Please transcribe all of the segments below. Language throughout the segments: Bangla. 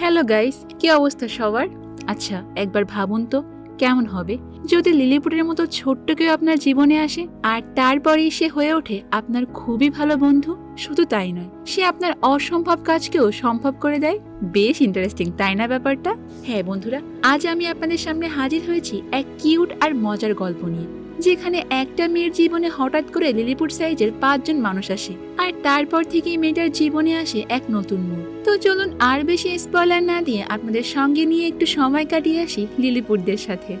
হ্যালো গাইস কি অবস্থা সবার? আচ্ছা একবার ভাবুন তো, কেমন হবে? যদি লিলিপুটের মতো ছোট্ট কেউ আপনার জীবনে আসে, আর তারপরেই সে হয়ে ওঠে আপনার খুবই ভালো বন্ধু, শুধু তাই নয়, সে আপনার অসম্ভব কাজকেও সম্ভব করে দেয়। বেশ ইন্টারেস্টিং তাই না ব্যাপারটা? হ্যাঁ বন্ধুরা, আজ আমি আপনাদের সামনে হাজির হয়েছি এক কিউট আর মজার গল্প নিয়ে, যেখানে একটা মেয়ের জীবনে হঠাৎ করে লিলিপুট সাইজের পাঁচজন মানুষ আসে, আর তারপর থেকেই মেয়েটার জীবনে আসে এক নতুন মোড়। তো চলুন আর বেশি স্পয়লার না দিয়ে আপনাদের সঙ্গে নিয়ে একটু সময় কাটিয়ে আসি লিলিপুটদের সাথে।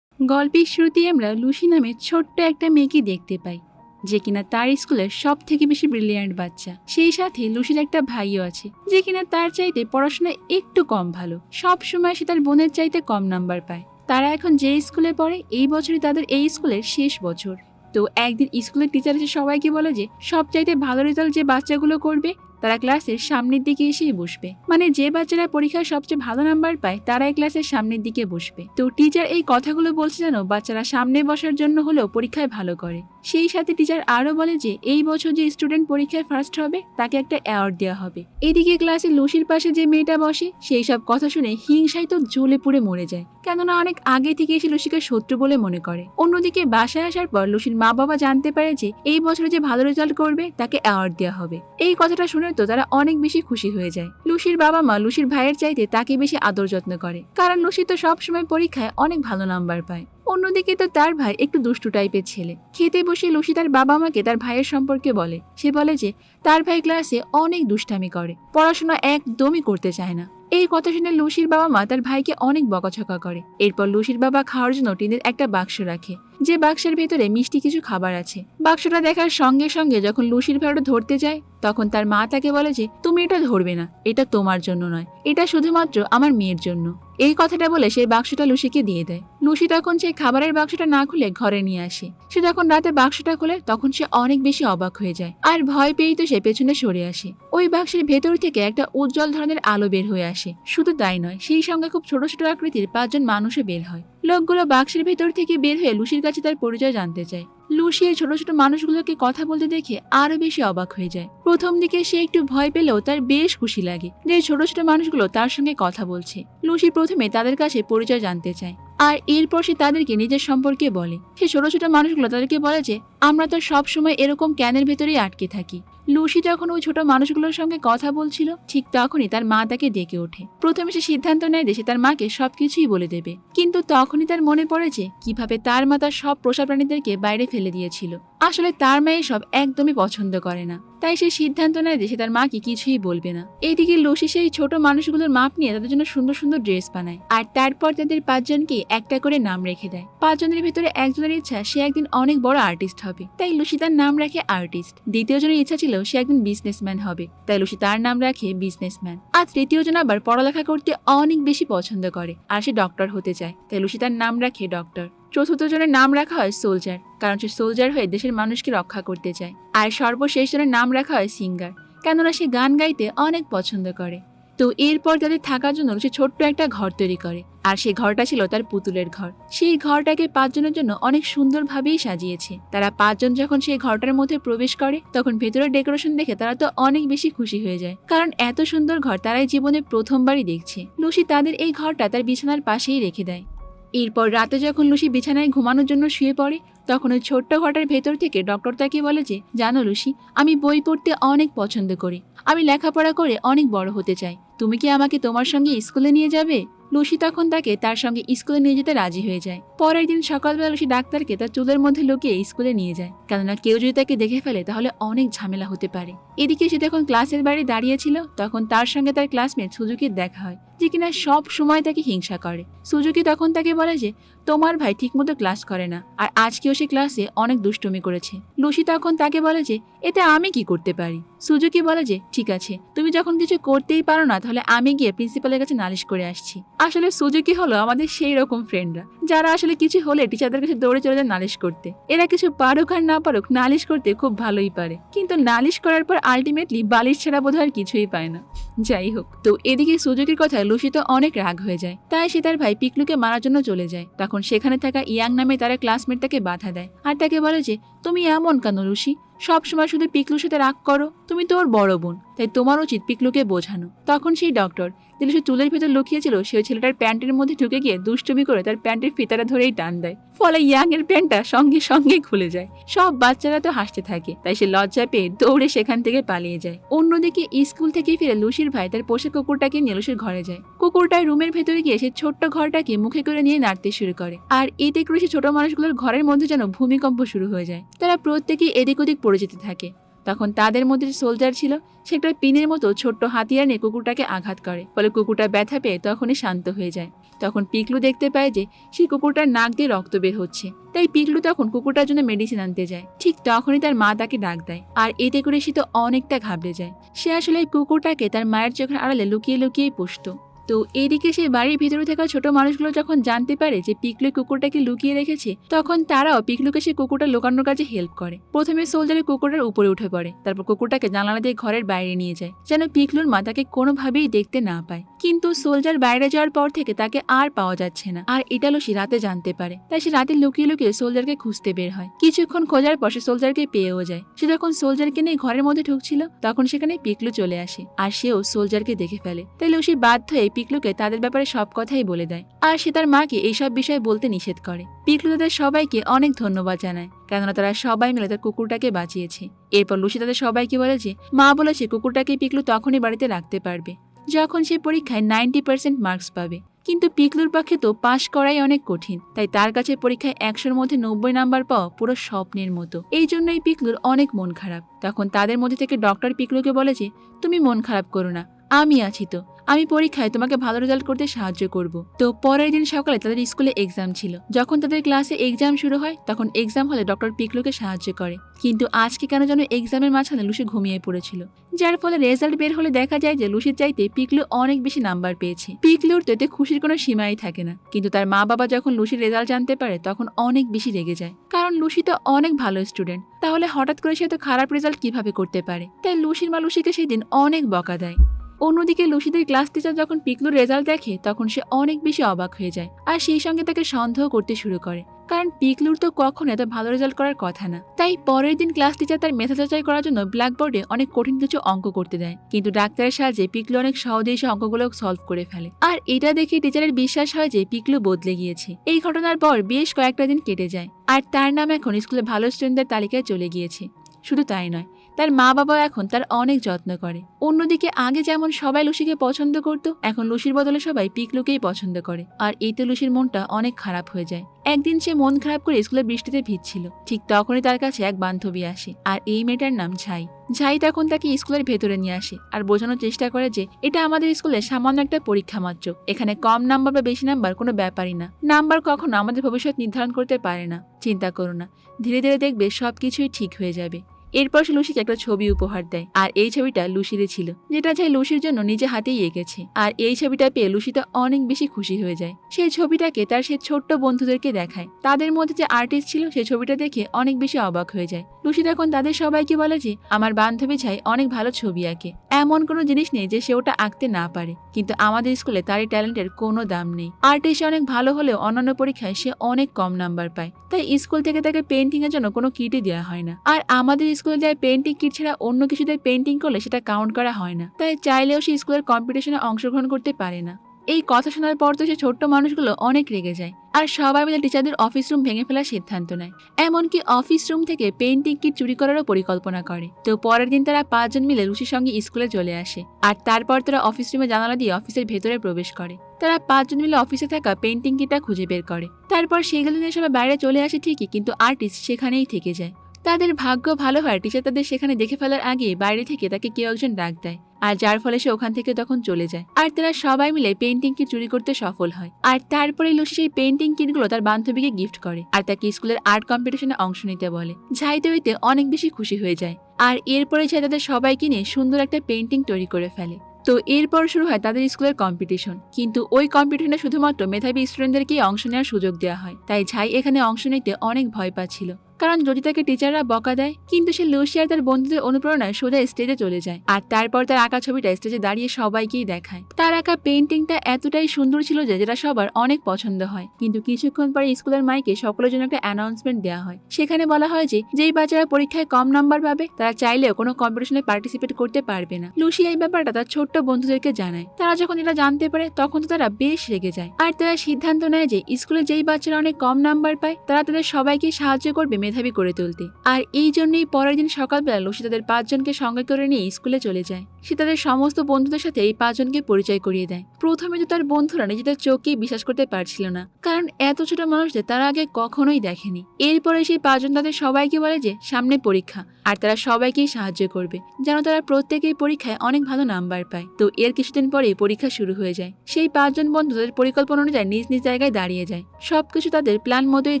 গল্পের শুরুতেই আমরা লুসি নামে ছোট্ট একটা মেয়েকে দেখতে পাই, যে কিনা তার স্কুলের সব থেকে বেশি ব্রিলিয়ান্ট বাচ্চা। সেই সাথে লুসির একটা ভাইও আছে, যে কিনা তার চাইতে পড়াশোনা একটু কম ভালো। সব সময় সে তার বোনের চাইতে কম নাম্বার পায়। তারা এখন যে স্কুলে পড়ে, এই বছরই তাদের এই স্কুলের শেষ বছর। তো একদিন স্কুলের টিচার এসে সবাইকে বলে যে সব চাইতে ভালো রেজাল্ট যে বাচ্চাগুলো করবে তারা ক্লাসের সামনের দিকে এসেই বসবে। মানে যে বাচ্চারা পরীক্ষায় সবচেয়ে ভালো নাম্বার পায় তারাই ক্লাসের সামনের দিকে বসবে। তো টিচার এই কথাগুলো বলছে যেন বাচ্চারা সামনে বসার জন্য হলেও পরীক্ষায় ভালো করে। সেই সাথে টিচার আরও বলে যে, এই বছর যে স্টুডেন্ট পরীক্ষায় ফার্স্ট হবে, তাকে একটা অ্যাওয়ার্ড দেওয়া হবে। এদিকে ক্লাসে লুসির পাশে যে মেয়েটা বসে, সেই সব কথা শুনে হিংসায় তো জ্বলে পুড়ে মরে যায়। কেননা অনেক আগে থেকে এসে লুসিকে শত্রু বলে মনে করে। অন্যদিকে বাসায় আসার পর লুসির মা বাবা জানতে পারে যে, এই বছরে যে ভালো রেজাল্ট করবে, তাকে অ্যাওয়ার্ড দেওয়া হবে। এই কথাটা শুনে তো তারা অনেক বেশি খুশি হয়ে যায়। লুসির বাবা মা লুসির ভাইয়ের চাইতে তাকে বেশি আদর যত্ন করে। কারণ লুসি তো সবসময় পরীক্ষায় অনেক ভালো নাম্বার পায়। অন্যদিকে তো তার ভাই একটু দুষ্টু টাইপের ছেলে। খেতে বসে লুসি তার বাবা মাকে তার ভাইয়ের সম্পর্কে বলে। সে বলে যে, তার ভাই ক্লাসে অনেক দুষ্টামি করে। পড়াশোনা একদমই করতে চায় না। এই কথা শুনে লুসির বাবা মা তার ভাইকে অনেক বকাছকা করে। এরপর লুসির বাবা খাওয়ার জন্য টিনের একটা বাক্স রাখে। যে বাক্সের ভেতরে মিষ্টি কিছু খাবার আছে। বাক্সটা দেখার সঙ্গে সঙ্গে যখন লুসির ওটা ধরতে যায়, তখন তার মা তাকে বলে যে, তুমি এটা ধরবে না। এটা তোমার জন্য নয়। এটা শুধুমাত্র আমার মেয়ের জন্য। এই কথাটা বলে সেই বাক্সটা লুসিকে দিয়ে দেয়। লুসি তখন সেই খাবারের বাক্সটা না খুলে ঘরে নিয়ে আসে। সে যখন রাতে বাক্সটা খুলে, তখন সে অনেক বেশি অবাক হয়ে যায়। আর ভয় পেয়েই তো সে পেছনে সরে আসে। ওই বাক্সের ভেতর থেকে একটা উজ্জ্বল ধরনের আলো বের হয়ে আসে। শুধু তাই নয়, সেই সঙ্গে খুব ছোট ছোট আকৃতির পাঁচজন মানুষও বের হয়। লোকগুলো বাক্সের ভেতর থেকে বের হয়ে লুসির কাছে তার পরিচয় জানতে চায়। লুসি এই ছোট ছোট মানুষগুলোকে কথা বলতে দেখে আরও বেশি অবাক হয়ে যায়। প্রথম দিকে সে একটু ভয় পেলেও তার বেশ খুশি লাগে যে ছোট ছোট মানুষগুলো তার সঙ্গে কথা বলছে। লুসি প্রথমে তাদের কাছে পরিচয় জানতে চায়। আর এরপর সে তাদেরকে নিজের সম্পর্কে বলে। সে ছোট ছোট মানুষগুলো তাদেরকে বলে যে, আমরা তো সব সময় এরকম ক্যানের ভেতরেই আটকে থাকি। লুসি যখন ওই ছোট মানুষগুলোর সঙ্গে কথা বলছিল, ঠিক তখনই তার মা তাকে ডেকে ওঠে। প্রথমে সে সিদ্ধান্ত নেয় যে সে তার মাকে সবকিছুই বলে দেবে। কিন্তু তখনই তার মনে পড়ে যে, কীভাবে তার মা তার সব পোষা প্রাণীদেরকে বাইরে ফেলে দিয়েছিল। আসলে তার মেয়ে সব একদমই পছন্দ করে না। তাই সে সিদ্ধান্ত নেয় যে সে তার মাকে কিছুই বলবে না। এইদিকে লসি সেই ছোট মানুষগুলোর মাপ নিয়ে তাদের জন্য সুন্দর সুন্দর ড্রেস বানায়। আর তারপর তাদের পাঁচজনকে একটা করে নাম রেখে দেয়। পাঁচজনের ভিতরে একজনের ইচ্ছা, সে একদিন অনেক বড় আর্টিস্ট হবে। তাই লুসি তার নাম রাখে আর্টিস্ট। দ্বিতীয় জনের ইচ্ছা ছিল সে একদিন বিজনেসম্যান হবে। তাই লুসি তার নাম রাখে বিজনেসম্যান আর তৃতীয় জন আবার পড়ালেখা করতে অনেক বেশি পছন্দ করে। আর সে ডক্টর হতে চায়। তাই লুসি তার নাম রাখে ডক্টর চতুর্থ জনের নাম রাখা হয় সোলজার, কারণ সে সোলজার হয়ে দেশের মানুষকে রক্ষা করতে চায়। আর সর্বশেষ জনের নাম রাখা হয় সিঙ্গার, কেননা সে গান গাইতে অনেক পছন্দ করে। তো এরপর তাদের থাকার জন্য সে ছোট্ট একটা ঘর তৈরি করে, আর সেই ঘরটা ছিল তার পুতুলের ঘর। সেই ঘরটাকে পাঁচজনের জন্য অনেক সুন্দরভাবেই সাজিয়েছে। তারা পাঁচজন যখন সেই ঘরটার মধ্যে প্রবেশ করে, তখন ভেতরের ডেকোরেশন দেখে তারা তো অনেক বেশি খুশি হয়ে যায়। কারণ এত সুন্দর ঘর তারাই জীবনে প্রথমবারই দেখছে। লুসি তাদের এই ঘরটা তার বিছানার পাশেই রেখে দেয়। এরপর রাতে যখন লুসি বিছানায় ঘুমানোর জন্য শুয়ে পড়ে, তখন ওই ছোট্ট ঘটার ভেতর থেকে ডক্টর তাকে বলে যে, জানো লুসি, আমি বই পড়তে অনেক পছন্দ করি। আমি লেখাপড়া করে অনেক বড় হতে চাই। তুমি কি আমাকে তোমার সঙ্গে স্কুলে নিয়ে যাবে? লুসি তখন তাকে তার সঙ্গে স্কুলে নিয়ে যেতে রাজি হয়ে যায়। পরের দিন সকালবেলা লুসি ডাক্তারকে তার চুলের মধ্যে লুকিয়ে স্কুলে নিয়ে যায়। কেননা কেউ যদি তাকে দেখে ফেলে, তাহলে অনেক ঝামেলা হতে পারে। এদিকে সে যখন ক্লাসের বাইরে দাঁড়িয়েছিল তখন তার সঙ্গে তার ক্লাসমেট সুজুকির দেখা হয়, যে কিনা সব সময় তাকে হিংসা করে। সুজুকি তখন তাকে বলে যে তোমার ভাই ঠিকমতো ক্লাস করে না, আর আজকেও সে ক্লাসে অনেক দুষ্টুমি করেছে। লুসি তখন তাকে বলে যে, এতে আমি কি করতে পারি? সুজুকি বলে যে, ঠিক আছে, তুমি যখন কিছু করতেই পারো না, তাহলে আমি গিয়ে প্রিন্সিপালের কাছে নালিশ করে আসছি। আসলে সুজুকি হলো আমাদের সেই রকম ফ্রেন্ডরা যারা আসলে কিছু হলে টিচারদের কাছে দৌড়ে চলে যায় নালিশ করতে। এরা কিছু পারুক আর না পারুক, নালিশ করতে খুব ভালোই পারে। কিন্তু নালিশ করার পর আলটিমেটলি বালিশ ছাড়া বোধ আর কিছুই পায় না। যাই হোক, তো এদিকে সুজুকির কথায় লুসি তো অনেক রাগ হয়ে যায়। তাই সে তার ভাই পিকলুকে মারার জন্য চলে যায়। তখন সেখানে থাকা ইয়াং নামে তারা ক্লাসমেট তাকে বাধা দেয়। আর তাকে বলে যে, তুমি এমন কেন রুশি? সবসময় শুধু পিকলুর সাথে রাগ করো। তুমি তো ওর বড় বোন। তাই তোমার উচিত পিকলুকে বোঝানো। তখন সেই ডক্টর যে লুসি চুলের ভেতর লুকিয়েছিল সে ছেলেটার প্যান্টের মধ্যে ঢুকে গিয়ে দুষ্টুমি করে তার প্যান্টের ফিতাটা ধরেই টান দেয়। ফলে ইয়াং এর প্যান্টটা সঙ্গে সঙ্গে খুলে যায়। সব বাচ্চারা তো হাসতে থাকে, তাই সে লজ্জা পেয়ে দৌড়ে সেখান থেকে পালিয়ে যায়। অন্যদিকে স্কুল থেকে ফিরে লুসির ভাই তার পোষা কুকুরটাকে নিয়ে লুসির ঘরে যায়। কুকুরটা রুমের ভেতরে গিয়ে সে ছোট্ট ঘরটাকে মুখে করে নিয়ে নাড়তে শুরু করে। আর এতে করে সে ছোট মানুষগুলোর ঘরের মধ্যে যেন ভূমিকম্প শুরু হয়ে যায়। তারা প্রত্যেকেই এদিক ওদিক পড়ে যেতে থাকে। তখন তাদের মধ্যে সোলজার ছিল, সে একটা পিনের মতো ছোট্ট হাতিয়ার নিয়ে কুকুরটাকে আঘাত করে। ফলে কুকুরটা ব্যথা পেয়ে তখনই শান্ত হয়ে যায়। তখন পিকলু দেখতে পায় যে, সেই কুকুরটার নাক দিয়ে রক্ত বের হচ্ছে। তাই পিকলু তখন কুকুরটার জন্য মেডিসিন আনতে যায়। ঠিক তখনই তার মা তাকে ডাক দেয়। আর এতে করে সে তো অনেকটা ঘাবড়ে যায়। সে আসলে কুকুরটাকে তার মায়ের চোখের আড়ালে লুকিয়ে লুকিয়েই পুষতো। তো এদিকে সেই বাড়ির ভিতরে থাকা ছোট মানুষগুলো যখন জানতে পারে যে পিকলু কুকুরটাকে লুকিয়ে রেখেছে, তখন তারাও পিকলুকে সেই কুকুরটা লুকানোর কাজে হেল্প করে। প্রথমে সোলজারের কুকুরটার উপরে উঠে পড়ে, তারপর কুকুরটাকে জানালা দিয়ে ঘরের বাইরে নিয়ে যায়, যেন পিকলুর মা তাকে কোনোভাবেই দেখতে না পায়। কিন্তু সোলজার বাইরে যাওয়ার পর থেকে তাকে আর পাওয়া যাচ্ছে না, আর এটা সে রাতে জানতে পারে। তাই সে রাতে লুকিয়ে লুকিয়ে সোলজারকে খুঁজতে বের হয়। কিছুক্ষণ খোঁজার পর সে সোলজারকে পেয়েও যায়। সে যখন সোলজারকে নিয়ে ঘরের মধ্যে ঢুকছিল, তখন সেখানে পিকলু চলে আসে, আর সেও সোলজারকে দেখে ফেলে। তাই লুসি বাধ্য হয়ে পিকলুকে তাদের ব্যাপারে সব কথাই বলে দেয়। আর সে তার মাকে এইসব বিষয়ে বলতে নিষেধ করে। পিকলু তাদের সবাইকে অনেক ধন্যবাদ জানায়, কেননা তারা সবাই মিলে তার কুকুরটাকে বাঁচিয়েছে। এরপর লুসি তাদের সবাইকে বলে যে, মা বলেছে কুকুরটাকে পিকলু তখনই বাড়িতে রাখতে পারবে, যখন সে পরীক্ষায় নাইনটি পার্সেন্ট মার্কস পাবে। কিন্তু পিকলুর পক্ষে তো পাশ করাই অনেক কঠিন, তাই তার কাছে পরীক্ষায় একশোর মধ্যে নব্বই নাম্বার পাওয়া পুরো স্বপ্নের মতো। এই জন্যই পিকলুর অনেক মন খারাপ। তখন তাদের মধ্যে থেকে ডক্টর পিকলুকে বলে যে, তুমি মন খারাপ করো না, আমি আছি তো আমি পরীক্ষায় তোমাকে ভালো রেজাল্ট করতে সাহায্য করব। তো পরের দিন সকালে তাদের স্কুলে এক্সাম ছিল। যখন তাদের ক্লাসে এক্সাম শুরু হয়, তখন এক্সাম হলে ডক্টর পিকলুকে সাহায্য করে। কিন্তু আজকে কেন যেন এক্সামের মাঝখানে লুসি ঘুমিয়ে পড়েছিল। যার ফলে রেজাল্ট বের হলে দেখা যায় যে লুসির চাইতে পিকলু অনেক বেশি নাম্বার পেয়েছে। পিকলুর তো এতে খুশির কোনো সীমাই থাকে না। কিন্তু তার মা বাবা যখন লুসির রেজাল্ট জানতে পারে, তখন অনেক বেশি রেগে যায়। কারণ লুসি তো অনেক ভালো স্টুডেন্ট তাহলে হঠাৎ করে সে এত খারাপ রেজাল্ট কীভাবে করতে পারে? তাই লুসির মা লুসিকে সেই দিন অনেক বকা দেয়। অন্যদিকে লুসিদের ক্লাস টিচার যখন পিকলুর রেজাল্ট দেখে, তখন সে অনেক বেশি অবাক হয়ে যায় আর সেই সঙ্গে তাকে সন্দেহ করতে শুরু করে। কারণ পিকলুর তো কখনো এত ভালো রেজাল্ট করার কথা না। তাই পরের দিন ক্লাস টিচার তার মেধা যাচাই করার জন্য ব্ল্যাকবোর্ডে অনেক কঠিন কিছু অঙ্ক করতে দেয়। কিন্তু ডাক্তারের সাহায্যে পিকলু অনেক সহজেই সে অঙ্কগুলো সলভ করে ফেলে। আর এটা দেখে টিচারের বিশ্বাস হয় যে পিকলু বদলে গিয়েছে। এই ঘটনার পর বেশ কয়েকটা দিন কেটে যায়। আর তার নাম এখন স্কুলে ভালো স্টুডেন্টদের তালিকায় চলে গিয়েছে। শুধু তাই নয় তার মা বাবা এখন তার অনেক যত্ন করে। অন্যদিকে আগে যেমন সবাই লুসিকে পছন্দ করত, এখন লুসির বদলে সবাই পিকলুকেই পছন্দ করে। আর এতে লুসির মনটা অনেক খারাপ হয়ে যায়। একদিন সে মন খারাপ করে স্কুলে বৃষ্টিতে ভিজছিল। ঠিক তখনই তার কাছে এক বান্ধবী আসে, আর এই মেয়েটার নাম ঝাই। ঝাই তখন তাকে স্কুলের ভেতরে নিয়ে আসে আর বোঝানোর চেষ্টা করে যে এটা আমাদের স্কুলে সামান্য একটা পরীক্ষা মাত্র। এখানে কম নাম্বার বা বেশি নাম্বার কোনো ব্যাপারই না। নাম্বার কখনো আমাদের ভবিষ্যৎ নির্ধারণ করতে পারে না। চিন্তা করো না। ধীরে ধীরে দেখবে সব কিছুই ঠিক হয়ে যাবে। এরপর সে লুসিকে একটা ছবি উপহার দেয়। আর এই ছবিটা লুসিরে ছিল, যেটা চাই লুসির জন্য নিজে হাতেই এঁকেছে। আর এই ছবিটা পেয়ে লুসিটা অনেক বেশি খুশি হয়ে যায়। সেই ছবিটাকে তার সে ছোট্ট বন্ধুদেরকে দেখায়। তাদের মধ্যে যে আর্টিস্ট ছিল সেই ছবিটা দেখে অনেক বেশি অবাক হয়ে যায়। লুসি তখন তাদের সবাইকে বলে যে, আমার বান্ধবী ছাই অনেক ভালো ছবি আঁকে। এমন কোনো জিনিস নেই যে সে ওটা আঁকতে না পারে। কিন্তু আমাদের স্কুলে তার এই ট্যালেন্টের কোনো দাম নেই। আর্টিস্ট সে অনেক ভালো হলেও অন্যান্য পরীক্ষায় সে অনেক কম নাম্বার পায়। তাই স্কুল থেকে তাকে পেন্টিং এর জন্য কোনো কিটই দেওয়া হয় না। আর আমাদের স্কুলে যায় পেন্টিং কিট ছাড়া অন্য কিছুতে পেন্টিং করলে সেটা কাউন্ট করা হয় না। তাই চাইলেও সে স্কুলের কম্পিটিশনে অংশগ্রহণ করতে পারে না। এই কথা শোনার পর তো সে ছোট্ট মানুষগুলো অনেক রেগে যায় আর সবাই মিলে টিচারদের অফিস রুম ভেঙে ফেলার সিদ্ধান্ত নেয়। এমনকি অফিস রুম থেকে পেন্টিং কিট চুরি করারও পরিকল্পনা করে। তো পরের দিন তারা পাঁচজন মিলে লুসির সঙ্গে স্কুলে চলে আসে। আর তারপর তারা অফিস রুমে জানালা দিয়ে অফিসের ভেতরে প্রবেশ করে। তারা পাঁচজন মিলে অফিসে থাকা পেন্টিং কিটটা খুঁজে বের করে। তারপর সেগুলো নিয়ে সবাই বাইরে চলে আসে ঠিকই, কিন্তু আর্টিস্ট সেখানেই থেকে যায়। তাদের ভাগ্য ভালো হয়, টিচার তাদের সেখানে দেখে ফেলার আগে বাইরে থেকে তাকে কেউ একজন ডাক দেয়। আর যার ফলে সে ওখান থেকে তখন চলে যায়। আর তারা সবাই মিলে পেন্টিং কিট চুরি করতে সফল হয়। আর তারপরে লুসি সেই পেন্টিং কিটগুলো তার বান্ধবীকে গিফট করে। আর তাকে স্কুলের আর্ট কম্পিটিশনে অংশ নিতে বলে। ঝাইতে হইতে অনেক বেশি খুশি হয়ে যায়। আর এরপরে সে তাদের সবাইকে নিয়ে সুন্দর একটা পেন্টিং তৈরি করে ফেলে। তো এরপর শুরু হয় তাদের স্কুলের কম্পিটিশন। কিন্তু ওই কম্পিটিশনে শুধুমাত্র মেধাবী স্টুডেন্টদেরকেই অংশ নেওয়ার সুযোগ দেওয়া হয়। তাই ঝাই এখানে অংশ নিতে অনেক ভয় পাচ্ছিল। কারণ যদি তাকে টিচাররা বকা দেয়, কিন্তু সে লুসি আর তার বন্ধুদের অনুপ্রেরণায় সোজা স্টেজে চলে যায়। আর তারপর তার আঁকা ছবিটা স্টেজে দাঁড়িয়ে সবাইকেই দেখায়। তার আঁকা পেন্টিংটা এতটাই সুন্দর ছিল যে যেটা সবার অনেক পছন্দ হয়। কিন্তু কিছুক্ষণ পরে স্কুলের মাইকে সকলের জন্য একটা অ্যানাউন্সমেন্ট দেওয়া হয়। সেখানে বলা হয় যে, যেই বাচ্চারা পরীক্ষায় কম নাম্বার পাবে, তারা চাইলেও কোনো কম্পিটিশনে পার্টিসিপেট করতে পারবে না। লুসি এই ব্যাপারটা তার ছোট্ট বন্ধুদেরকে জানায়। তারা যখন এটা জানতে পারে, তখন তো তারা বেশ রেগে যায়। আর তারা সিদ্ধান্ত নেয় যে, স্কুলে যেই বাচ্চারা অনেক কম নাম্বার পায়, তারা তাদের সবাইকে সাহায্য করবে মেধাবী করে তুলতে। আর এই জন্যই পরের দিন সকালবেলা লুসি তাদের পাঁচজনকে সঙ্গে করে নিয়ে স্কুলে চলে যায়। সে তাদের সমস্ত বন্ধুদের সাথে এই পাঁচজনকে পরিচয় করিয়ে দেয়। প্রথমে তো তার বন্ধুরা নিজেদের চোখকেই বিশ্বাস করতে পারছিল না, কারণ এত ছোট মানুষদের তারা আগে কখনোই দেখেনি। এরপরে সেই পাঁচজন তাদের সবাইকে বলে যে, সামনে পরীক্ষা। আর তারা সবাইকেই সাহায্য করবে, যেন তারা প্রত্যেকেই পরীক্ষায় অনেক ভালো নাম্বার পায়। তো এর কিছুদিন পরেই পরীক্ষা শুরু হয়ে যায়। সেই পাঁচজন বন্ধু তাদের পরিকল্পনা অনুযায়ী নিজ নিজ জায়গায় দাঁড়িয়ে যায়। সবকিছু তাদের প্ল্যান মতোই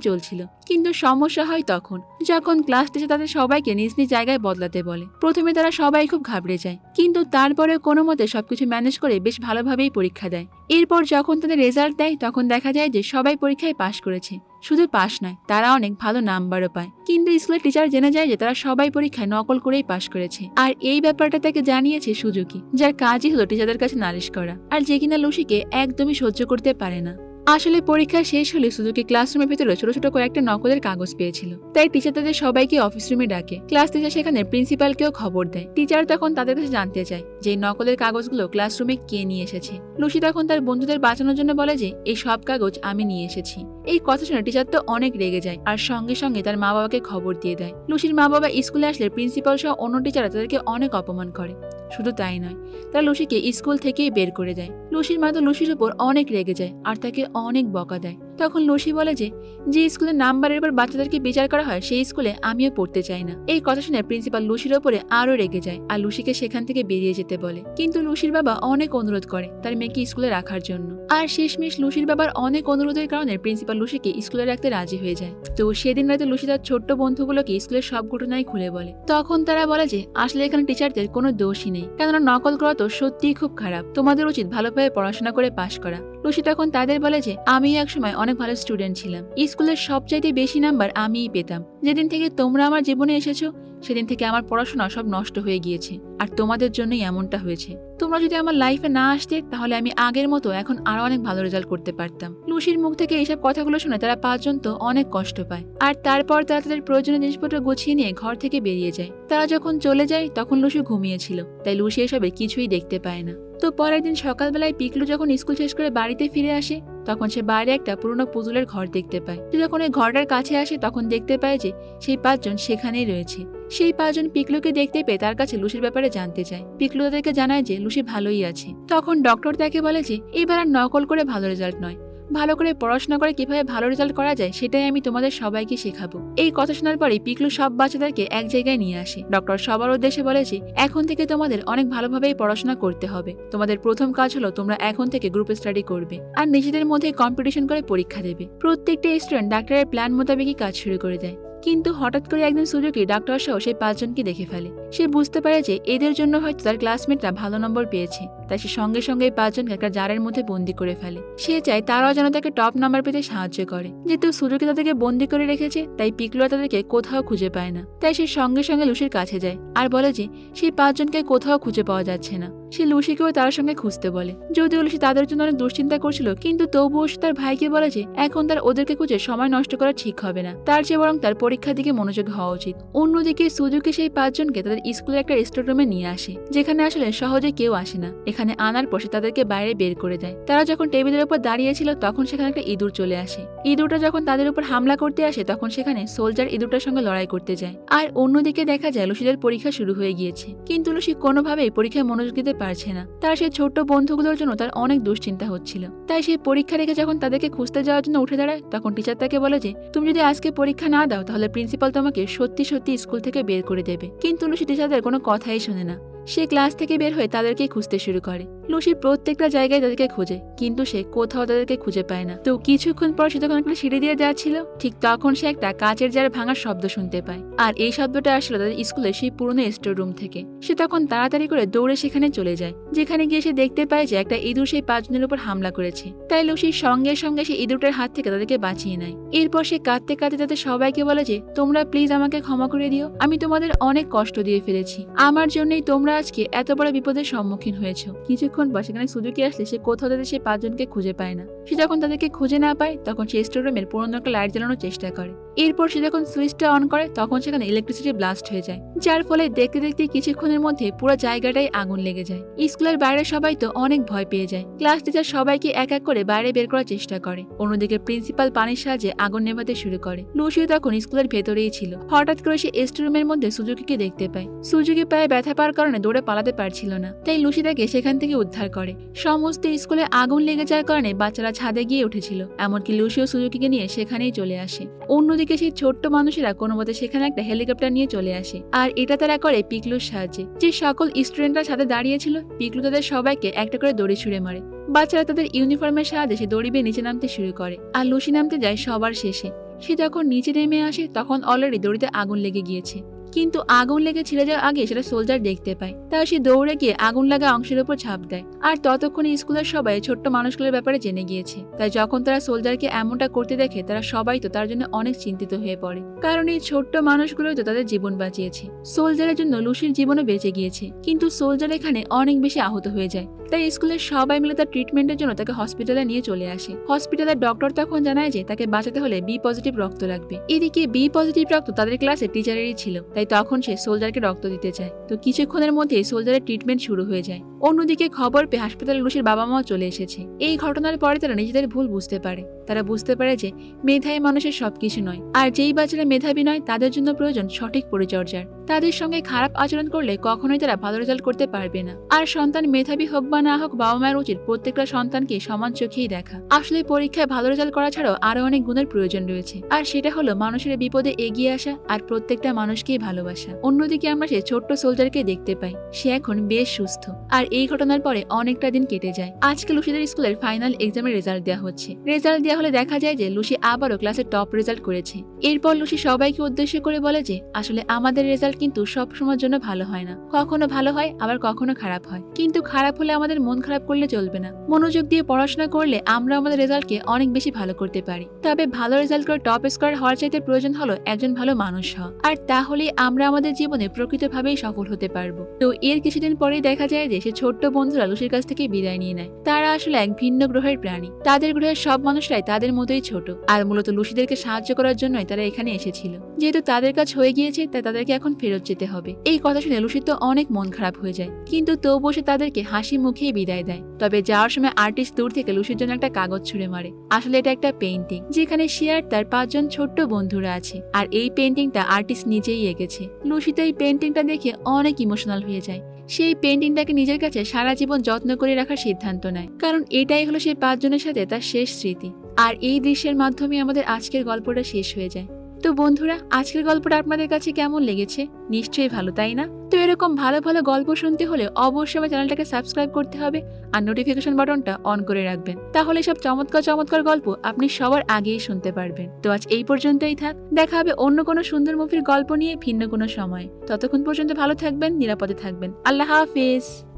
চলছিল। কিন্তু সমস্যা হয় তখন, যখন ক্লাস টিচার তাদের সবাইকে নিজ নিজ জায়গায় বদলাতে বলে। প্রথমে তারা সবাই খুব ঘাবড়ে যায়, কিন্তু তারপরে কোনো মতে সবকিছু ম্যানেজ করে বেশ ভালোভাবেই পরীক্ষা দেয়। এরপর যখন তাদের রেজাল্ট দেয়, তখন দেখা যায় যে সবাই পরীক্ষায় পাশ করেছে। শুধু পাশ নয়, তারা অনেক ভালো নাম্বারও পায়। কিন্তু স্কুলের টিচার জেনে যায় যে তারা সবাই পরীক্ষায় নকল করেই পাশ করেছে। আর এই ব্যাপারটা তাকে জানিয়েছে সুজুকি, যার কাজই হলো টিচারদের কাছে নালিশ করা। আর যে কিনা লুসিকে একদমই সহ্য করতে পারে না। আসলে পরীক্ষা শেষ হলে সুজুকি ক্লাসরুমের ভেতরে ছোট ছোট কয়েকটা নকলের কাগজ পেয়েছিল। তাই টিচার তাদের সবাইকে অফিস রুমে ডাকে। ক্লাস টিচার সেখানে প্রিন্সিপালকেও খবর দেয়। টিচার তখন তাদের কাছে জানতে চায় যে, নকলের কাগজগুলো ক্লাসরুমে কে নিয়ে এসেছে? লুসি তখন তার বন্ধুদের বাঁচানোর জন্য বলে যে, এই সব কাগজ আমি নিয়ে এসেছি। এই কথা শুনে টিচার তো অনেক রেগে যায় আর সঙ্গে সঙ্গে তার মা বাবাকে খবর দিয়ে দেয়। লুসির মা বাবা স্কুলে আসলে প্রিন্সিপাল সহ অন্য টিচাররা তাদেরকে অনেক অপমান করে। শুধু তাই নয়, তারা লুসিকে স্কুল থেকেই বের করে দেয়। লুসির মা তো লুসির উপর অনেক রেগে যায় আর তাকে অনেক বকা দেয়। তখন লুসি বলে যে যে স্কুলে নাম্বারের উপর বাচ্চাদেরকে বিচার করা হয়, সেই স্কুলে আমিও পড়তে চাই না। এই কথা শুনে প্রিন্সিপাল লুসির ওপরে আরও রেগে যায় আর লুসিকে সেখান থেকে বেরিয়ে যেতে বলে। কিন্তু লুসির বাবা অনেক অনুরোধ করে তার মেয়েকে স্কুলে রাখার জন্য। আর শেষমেশ লুসির বাবার অনেক অনুরোধের কারণে প্রিন্সিপাল লুসিকে স্কুলে রাখতে রাজি হয়ে যায়। তো সেদিন রাতে লুসি তার ছোট্ট বন্ধুগুলোকে স্কুলের সব ঘটনাই খুলে বলে। তখন তারা বলে যে, আসলে এখানে টিচারদের কোনো দোষই নেই। কেননা নকল করা তো সত্যিই খুব খারাপ। তোমাদের উচিত ভালোভাবে পড়াশোনা করে পাশ করা। লুসি তখন তাদের বলে যে আমি একসময় অনেক ভালো স্টুডেন্ট ছিলাম। স্কুলের সবচাইতে বেশি নাম্বার আমিই পেতাম। যেদিন থেকে তোমরা আমার জীবনে এসেছ, সেদিন থেকে আমার পড়াশোনা সব নষ্ট হয়ে গিয়েছে। আর তোমাদের জন্যই এমনটা হয়েছে। তোমরা যদি আমার লাইফে না আসতে, তাহলে আমি আগের মতো এখন আরও অনেক ভালো রেজাল্ট করতে পারতাম। লুসির মুখ থেকে এইসব কথাগুলো শুনে তারা পাঁচজন তো অনেক কষ্ট পায়। আর তারপর তারা তাদের প্রয়োজনীয় জিনিসপত্র গুছিয়ে নিয়ে ঘর থেকে বেরিয়ে যায়। তারা যখন চলে যায়, তখন লুসি ঘুমিয়েছিল। তাই লুসি এসবে কিছুই দেখতে পায় না। তো পরের দিন সকালবেলায় পিকলু যখন স্কুল শেষ করে বাড়িতে ফিরে আসে, তখন সে বাইরে একটা পুরনো পুতুলের ঘর দেখতে পায়। সে যখন এই ঘরটার কাছে আসে, তখন দেখতে পায় যে সেই পাঁচজন সেখানেই রয়েছে। সেই পাঁচজন পিকলুকে দেখতে পেয়ে তার কাছে লুসির ব্যাপারে জানতে চায়। পিকলু তাদেরকে জানায় যে লুসি ভালোই আছে। তখন ডক্টর তাকে বলে যে, এবার আর নকল করে ভালো রেজাল্ট নয়। ভালো করে পড়াশোনা করে কীভাবে ভালো রেজাল্ট করা যায়, সেটাই আমি তোমাদের সবাইকে শেখাবো। এই কথা শোনার পরে পিকলু সব বাচ্চাদেরকে এক জায়গায় নিয়ে আসে। ডক্টর সবার উদ্দেশ্যে বলে যে এখন থেকে তোমাদের অনেক ভালোভাবেই পড়াশোনা করতে হবে। তোমাদের প্রথম কাজ হলো তোমরা এখন থেকে গ্রুপ স্টাডি করবে আর নিজেদের মধ্যে কম্পিটিশন করে পরীক্ষা দেবে। প্রত্যেকটা স্টুডেন্ট ডাক্তারের প্ল্যান মোতাবেকই কাজ শুরু করে দেয়। কিন্তু হঠাৎ করে একদিন সুযোগী ডাক্তার সহ সেই পাঁচজনকে দেখে ফেলে। সে বুঝতে পারে যে এদের জন্য হয়তো তার ক্লাসমেটরা ভালো নম্বর পেয়েছে। তাই সে সঙ্গে সঙ্গে এই পাঁচজনকে একটা জারের মধ্যে বন্দি করে ফেলে। সে চায় তারাও যেন তাকে টপ নাম্বার পেতে সাহায্য করে। যেহেতু সুযোগী তাদেরকে বন্দি করে রেখেছে, তাই পিকলুয়া তাদেরকে কোথাও খুঁজে পায় না। তাই সে সঙ্গে সঙ্গে লুসির কাছে যায় আর বলে যে, সেই পাঁচজনকে কোথাও খুঁজে পাওয়া যাচ্ছে না। সে লুসিকেও তার সঙ্গে খুঁজতে বলে। যদিও লুসি তাদের জন্য অনেক দুশ্চিন্তা করছিল, কিন্তু তবুও সে তার ভাইকে বলে যে, এখন তার ওদেরকে খুঁজে সময় নষ্ট করা ঠিক হবে না। তার চেয়ে বরং তার পরীক্ষার দিকে মনোযোগ হওয়া উচিত। অন্যদিকে সুজুকি সেই পাঁচজনকে তাদের স্কুলের একটা রেস্টোর রুমে নিয়ে আসে, যেখানে আসলে সহজে কেউ আসে না। এখানে আনার পর সে তাদেরকে বাইরে বের করে দেয়। তারা যখন টেবিলের উপর দাঁড়িয়েছিল তখন সেখানে একটা ইঁদুর চলে আসে। ইঁদুরটা যখন তাদের উপর হামলা করতে আসে, তখন সেখানে সোলজার ইঁদুরটার সঙ্গে লড়াই করতে যায়। আর অন্যদিকে দেখা যায়, লুসিদের পরীক্ষা শুরু হয়ে গিয়েছে। কিন্তু লুসি কোনোভাবেই পরীক্ষায় মনোযোগ দিতে পারছে না। তার সেই ছোট্ট বন্ধুগুলোর জন্য তার অনেক দুশ্চিন্তা হচ্ছিল। তাই সেই পরীক্ষা রেখে যখন তাদেরকে খুঁজতে যাওয়ার জন্য উঠে দাঁড়ায়, তখন টিচার তাকে বলে যে, তুমি যদি আজকে পরীক্ষা না দাও, তাহলে প্রিন্সিপাল তোমাকে সত্যি সত্যি স্কুল থেকে বের করে দেবে। কিন্তু লুসি টিচারদের কোনো কথাই শোনে না। সে ক্লাস থেকে বের হয়ে তাদেরকে খুঁজতে শুরু করে। লুসি প্রত্যেকটা জায়গায় তাদেরকে খুঁজে, কিন্তু সে কোথাও তাদেরকে খুঁজে পায় না। তো কিছুক্ষণ পর সে যখন একটা সিঁড়ি দিয়ে যাচ্ছিল, ঠিক তখন সে একটা কাচের জার ভাঙার শব্দ শুনতে পায়। আর এই শব্দটা আসলো তাদের স্কুলের সেই পুরনো স্টোর রুম থেকে। সে তখন তাড়াতাড়ি করে দৌড়ে সেখানে চলে যায়। যেখানে গিয়ে সে দেখতে পায় যে একটা ইঁদুর সেই পাঁচজনের উপর হামলা করেছে। তাই লুসির সঙ্গে সঙ্গে সে ইঁদুরটার হাত থেকে তাদেরকে বাঁচিয়ে নেয়। এরপর সে কাঁদতে কাঁদতে তাদের সবাইকে বলে যে, তোমরা প্লিজ আমাকে ক্ষমা করে দিও। আমি তোমাদের অনেক কষ্ট দিয়ে ফেলেছি। আমার জন্যই তোমরা আজকে এত বড় বিপদের সম্মুখীন হয়েছ কিছুক্ষণ পর সেখানে সুযোগে আসলে সে কোথাও তাদের সেই পাঁচজনকে খুঁজে পায় না। সে যখন তাদেরকে খুঁজে না পায়, তখন সে স্টোর রুমের পুরোনো একটা লাইট জ্বালানোর চেষ্টা করে। এরপর সে যখন সুইচটা অন করে, তখন সেখানে ইলেকট্রিসিটি ব্লাস্ট হয়ে যায়, যার ফলে দেখতে দেখতে কিছুক্ষণের মধ্যে পুরো জায়গাটাই আগুন লেগে যায়। স্কুলের বাইরে সবাই তো অনেক ভয় পেয়ে যায়। ক্লাস টিচার সবাইকে এক এক করে বাইরে বের করার চেষ্টা করে। অন্যদিকে প্রিন্সিপাল পানির সাহায্যে আগুন নেভাতে শুরু করে। লুসিও তখন স্কুলের ভেতরেই ছিল। হঠাৎ করে সে রুমের মধ্যে সুজুকিকে দেখতে পায়। সুজুকি পায়ে ব্যথা পাওয়ার কারণে দৌড়ে পালাতে পারছিল না। তাই লুসি তাকে সেখান থেকে উদ্ধার করে। সমস্ত স্কুলে আগুন লেগে যাওয়ার কারণে বাচ্চারা ছাদে গিয়ে উঠেছিল। এমনকি লুসিও সুজুকিকে নিয়ে সেখানেই চলে আসে। অন্যদিকে সেই ছোট্ট মানুষেরা কোনো মতে সেখানে একটা হেলিকপ্টার নিয়ে চলে আসে। আর এটা তারা করে পিকলুর সাহায্যে। যে সকল স্টুডেন্টরা সাথে দাঁড়িয়েছিল পিকলু তাদের সবাইকে একটা করে দড়ি ছুঁড়ে মারে। বাচ্চারা তাদের ইউনিফর্মের সাহায্যে সে দড়ি বেয়ে নিচে নামতে শুরু করে। আর লুসি নামতে যায় সবার শেষে। সে যখন নিচে নেমে আসে, তখন অলরেডি দড়িতে আগুন লেগে গিয়েছে। কিন্তু আগুন লেগে ছিঁড়ে যাওয়ার আগে সেটা সোলজার দেখতে পায়। তাই সে দৌড়ে গিয়ে আগুন লাগা অংশের উপর ঝাঁপ দেয়। আর ততক্ষণে স্কুলের সবাই ছোট্ট মানুষগুলোর ব্যাপারে জেনে গিয়েছে। তাই যখন তারা সোলজারকে এমনটা করতে দেখে, তারা সবাই তো তার জন্য অনেক চিন্তিত হয়ে পড়ে। কারণ এই ছোট্ট মানুষগুলোই তো তাদের জীবন বাঁচিয়েছে। সোলজারের জন্য লুসির জীবনও বেঁচে গিয়েছে। কিন্তু সোলজার এখানে অনেক বেশি আহত হয়ে যায়। তাই স্কুলের সবাই মিলে তার ট্রিটমেন্টের জন্য তাকে হসপিটালে নিয়ে চলে আসে। হসপিটালের ডক্টর তখন জানায় যে, তাকে বাঁচাতে হলে বি পজিটিভ রক্ত লাগবে। এদিকে বি পজিটিভ রক্ত তাদের ক্লাসে টিচারেরই ছিল। তখন সে সোলজারকে রক্ত দিতে চায় তো কিছুক্ষণের মধ্যে সোলজারের ট্রিটমেন্ট শুরু হয়ে যায়। অন্যদিকে খবর পেয়ে হাসপাতালে লুসির বাবা মাও চলে এসেছে। এই ঘটনার পরে তারা নিজেদের ভুল বুঝতে পারে। তারা বুঝতে পারে যে মেধাই মানুষের সবকিছু নয়। আর যেই বাচ্চারা মেধাবী নয়, তাদের জন্য প্রয়োজন সঠিক পরিচর্যার। তাদের সঙ্গে খারাপ আচরণ করলে কখনোই তারা ভালো রেজাল্ট করতে পারবে না। আর সন্তান মেধাবী হোক বা না হোক, বাবা মায়ের উচিত প্রত্যেকটা সন্তানকে সমান চোখেই দেখা। আসলে পরীক্ষায় ভালো রেজাল্ট করা ছাড়াও আরও অনেক গুণের প্রয়োজন রয়েছে। আর সেটা হলো মানুষের বিপদে এগিয়ে আসা আর প্রত্যেকটা মানুষকেই ভালোবাসা। অন্যদিকে আমরা সে ছোট্ট সোলজারকে দেখতে পাই। সে এখন বেশ সুস্থ। আর এই ঘটনার পরে অনেকটা দিন কেটে যায়। আজকে লুসিদের স্কুলের ফাইনাল এক্সামের রেজাল্ট দেওয়া হচ্ছে। রেজাল্ট দেওয়া হলে দেখা যায় যে লুসি আবারও ক্লাসে টপ রেজাল্ট করেছে। এরপর লুসি সবাইকে উদ্দেশ্য করে বলে যে, আসলে আমাদের রেজাল্ট কিন্তু সব সময়ের জন্য ভালো হয় না। কখনো ভালো হয়, আবার কখনো খারাপ হয়। কিন্তু খারাপ হলে আমাদের মন খারাপ করলে চলবে না। মনোযোগ দিয়ে পড়াশোনা করলে আমরা আমাদের রেজাল্টকে অনেক বেশি ভালো করতে পারি। তবে ভালো রেজাল্ট করে টপ স্কোয়ার হওয়ার চাইতে প্রয়োজন হলো একজন ভালো মানুষ হওয়া। আর তাহলে আমরা আমাদের জীবনে প্রকৃতভাবেই সফল হতে পারব। তো এর কিছুদিন পরেই দেখা যায় যে সে ছোট্ট বন্ধুরা লুসির কাছ থেকে বিদায় নিয়ে নেয়। তারা আসলে এক ভিন্ন গ্রহের প্রাণী। তাদের গ্রহের সব মানুষরাই তাদের মতোই ছোট। আর মূলত লুসিদেরকে সাহায্য করার জন্যই তারা এখানে এসেছিল। যেহেতু তাদের কাজ হয়ে গিয়েছে, তাই তাদেরকে এখন ফেরত যেতে হবে। এই কথা শুনে লুসির তো অনেক মন খারাপ হয়ে যায়। কিন্তু তবুও সে তাদেরকে হাসি মুখেই বিদায় দেয়। তবে যাওয়ার সময় আর্টিস্ট দূর থেকে লুসির জন্য একটা কাগজ ছুঁড়ে মারে। আসলে এটা একটা পেন্টিং যেখানে সে আর তার পাঁচজন ছোট্ট বন্ধুরা আছে। আর এই পেইন্টিংটা আর্টিস্ট নিজেই এঁকেছে। লুসি তো এই পেইন্টিংটা দেখে অনেক ইমোশনাল হয়ে যায়। সেই পেন্টিংটাকে নিজের কাছে সারা জীবন যত্ন করে রাখার সিদ্ধান্ত নেয়। কারণ এটাই হলো সেই পাঁচজনের সাথে তার শেষ স্মৃতি। আর এই দৃশ্যের মাধ্যমে আমাদের আজকের গল্পটা শেষ হয়ে যায়। তো বন্ধুরা, আজকের গল্পটা আপনাদের কাছে কেমন লেগেছে? নিশ্চয়ই ভালো, তাই না? তো এরকম ভালো ভালো গল্প শুনতে হলে অবশ্যই আমার চ্যানেলটাকে সাবস্ক্রাইব করতে হবে আর নোটিফিকেশন বাটনটা অন করে রাখবেন। তাহলে সব চমৎকার চমৎকার গল্প আপনি সবার আগেই শুনতে পারবেন। তো আজ এই পর্যন্তই থাক। দেখা হবে অন্য কোনো সুন্দর মুভির গল্প নিয়ে ভিন্ন কোনো সময়। ততক্ষণ পর্যন্ত ভালো থাকবেন, নিরাপদে থাকবেন। আল্লাহ হাফিজ।